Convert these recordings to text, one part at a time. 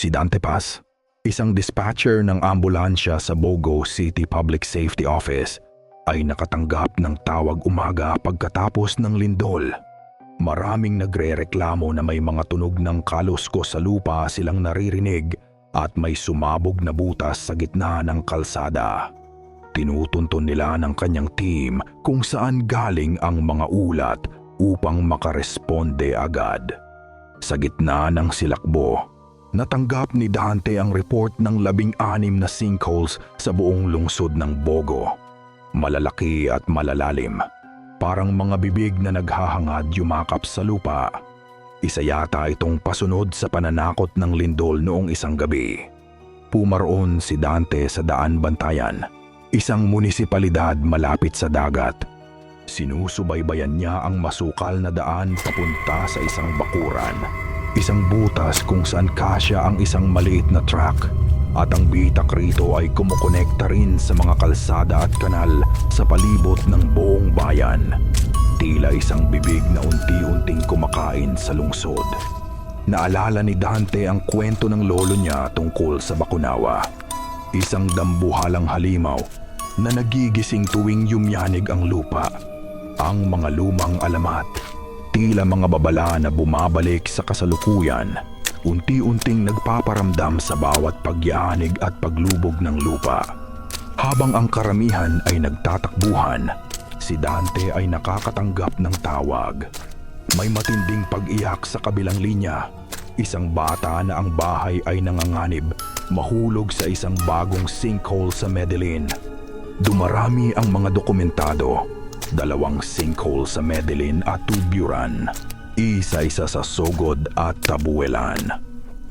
Si Dante Paz, isang dispatcher ng ambulansya sa Bogo City Public Safety Office, ay nakatanggap ng tawag umaga pagkatapos ng lindol. Maraming nagrereklamo na may mga tunog ng kalusko sa lupa silang naririnig at may sumabog na butas sa gitna ng kalsada. Tinutunton nila ng kanyang team kung saan galing ang mga ulat upang makaresponde agad. Sa gitna ng silakbo, natanggap ni Dante ang report ng labing-anim na sinkholes sa buong lungsod ng Bogo. Malalaki at malalalim, parang mga bibig na naghahangad yumakap sa lupa. Isa yata itong pasunod sa pananakot ng lindol noong isang gabi. Pumaroon si Dante sa Daan Bantayan, isang munisipalidad malapit sa dagat. Sinusubaybayan niya ang masukal na daan papunta sa isang bakuran. Isang butas kung saan kasya ang isang maliit na truck. At ang bitak rito ay kumukonekta rin sa mga kalsada at kanal sa palibot ng buong bayan. Tila isang bibig na unti-unting kumakain sa lungsod. Naalala ni Dante ang kwento ng lolo niya tungkol sa Bakunawa. Isang dambuhalang halimaw na nagigising tuwing yumyanig ang lupa. Ang mga lumang alamat, tila mga babala na bumabalik sa kasalukuyan, unti-unting nagpaparamdam sa bawat pagyanig at paglubog ng lupa. Habang ang karamihan ay nagtatakbuhan, si Dante ay nakakatanggap ng tawag. May matinding pag-iyak sa kabilang linya. Isang bata na ang bahay ay nanganganib, mahulog sa isang bagong sinkhole sa Medellin. Dumarami ang mga dokumentado, dalawang sinkhole sa Medellin at Tuburan, isa-isa sa Sogod at Tabuelan.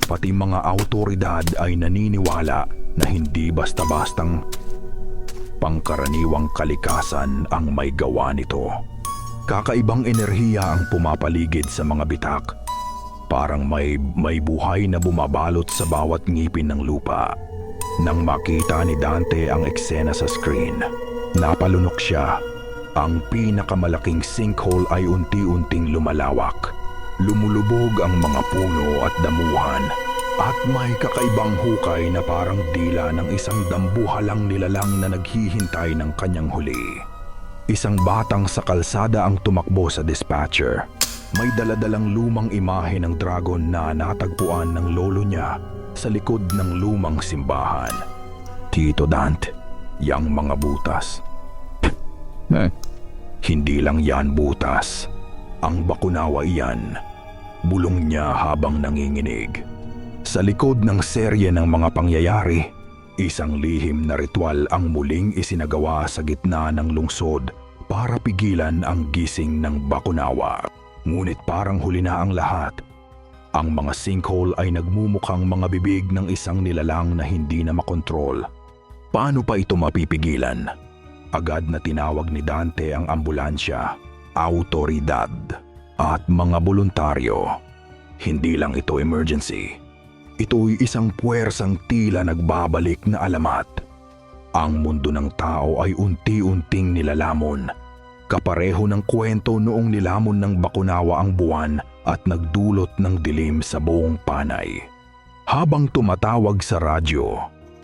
Pati mga autoridad ay naniniwala na hindi basta-bastang pangkaraniwang kalikasan ang may gawa nito. Kakaibang enerhiya ang pumapaligid sa mga bitak. Parang may, may buhay na bumabalot sa bawat ngipin ng lupa. Nang makita ni Dante ang eksena sa screen, napalunok siya. Ang pinakamalaking sinkhole ay unti-unting lumalawak. Lumulubog ang mga puno at damuhan at may kakaibang hukay na parang dila ng isang dambuhalang nilalang na naghihintay ng kanyang huli. Isang batang sa kalsada ang tumakbo sa dispatcher. May daladalang lumang imahe ng dragon na natagpuan ng lolo niya sa likod ng lumang simbahan. Tito Dante, yang mga butas. Eh, Hindi lang yan butas. Ang bakunawa iyan. Bulong niya habang nanginginig. Sa likod ng serye ng mga pangyayari, isang lihim na ritual ang muling isinagawa sa gitna ng lungsod para pigilan ang gising ng bakunawa. Ngunit parang huli na ang lahat. Ang mga sinkhole ay nagmumukhang mga bibig ng isang nilalang na hindi na makontrol. Paano pa ito mapipigilan? Agad na tinawag ni Dante ang ambulansya, autoridad, at mga voluntaryo. Hindi lang ito emergency. Ito'y isang puwersang tila nagbabalik na alamat. Ang mundo ng tao ay unti-unting nilalamon. Kapareho ng kwento noong nilamon ng bakunawa ang buwan at nagdulot ng dilim sa buong panay. Habang tumatawag sa radyo,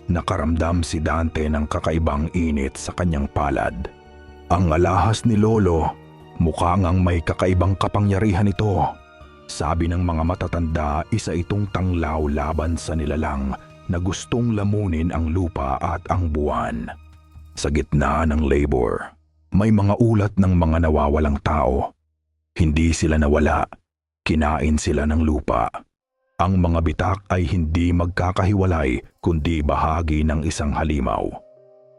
nakaramdam si Dante ng kakaibang init sa kanyang palad. Ang alahas ni Lolo, mukha ngang may kakaibang kapangyarihan ito. Sabi ng mga matatanda, isa itong tanglaw laban sa nilalang na gustong lamunin ang lupa at ang buwan. Sa gitna ng labor, may mga ulat ng mga nawawalang tao. Hindi sila nawala, kinain sila ng lupa. Ang mga bitak ay hindi magkakahiwalay kundi bahagi ng isang halimaw.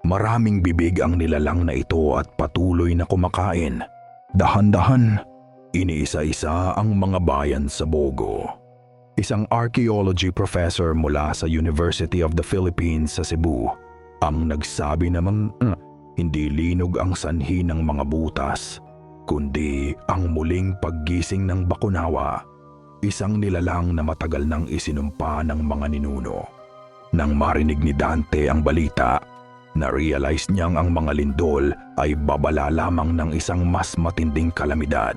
Maraming bibig ang nilalang na ito at patuloy na kumakain. Dahan-dahan, iniisa-isa ang mga bayan sa Bogo. Isang archaeology professor mula sa University of the Philippines sa Cebu ang nagsabi naman "Ah, hindi linog ang sanhi ng mga butas, kundi ang muling paggising ng bakunawa, isang nilalang na matagal nang isinumpa ng mga ninuno. Nang marinig ni Dante ang balita, na-realize niyang ang mga lindol ay babala lamang ng isang mas matinding kalamidad.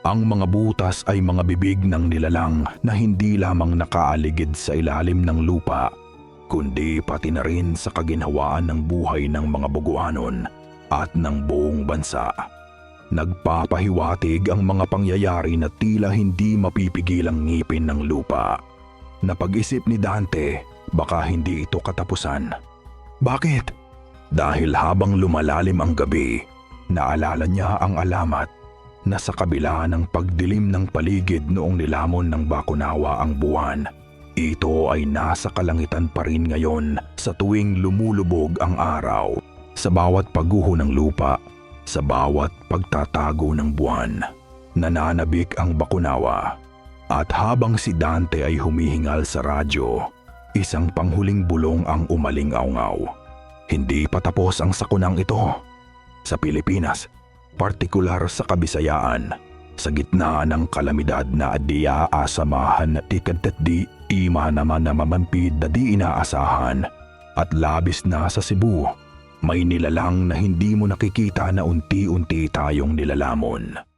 Ang mga butas ay mga bibig ng nilalang na hindi lamang nakaaligid sa ilalim ng lupa, kundi pati na rin sa kaginhawaan ng buhay ng mga buguanon at ng buong bansa. Nagpapahiwatig ang mga pangyayari na tila hindi mapipigilang ngipin ng lupa. Napag-isip ni Dante, baka hindi ito katapusan. Bakit? Dahil habang lumalalim ang gabi, naalala niya ang alamat na sa kabila ng pagdilim ng paligid noong nilamon ng Bakunawa ang buwan, ito ay nasa kalangitan pa rin ngayon sa tuwing lumulubog ang araw. Sa bawat pagguho ng lupa, sa bawat pagtatago ng buwan, nananabik ang Bakunawa. At habang si Dante ay humihingal sa radyo, isang panghuling bulong ang umaling aungaw. Hindi pa tapos ang sakunang ito. Sa Pilipinas, partikular sa Kabisayaan, sa gitna ng kalamidad na adiya asamahan na tikad di ima naman na mamampid na di inaasahan at labis na sa Cebu, may nilalang na hindi mo nakikita na unti-unti tayong nilalamon.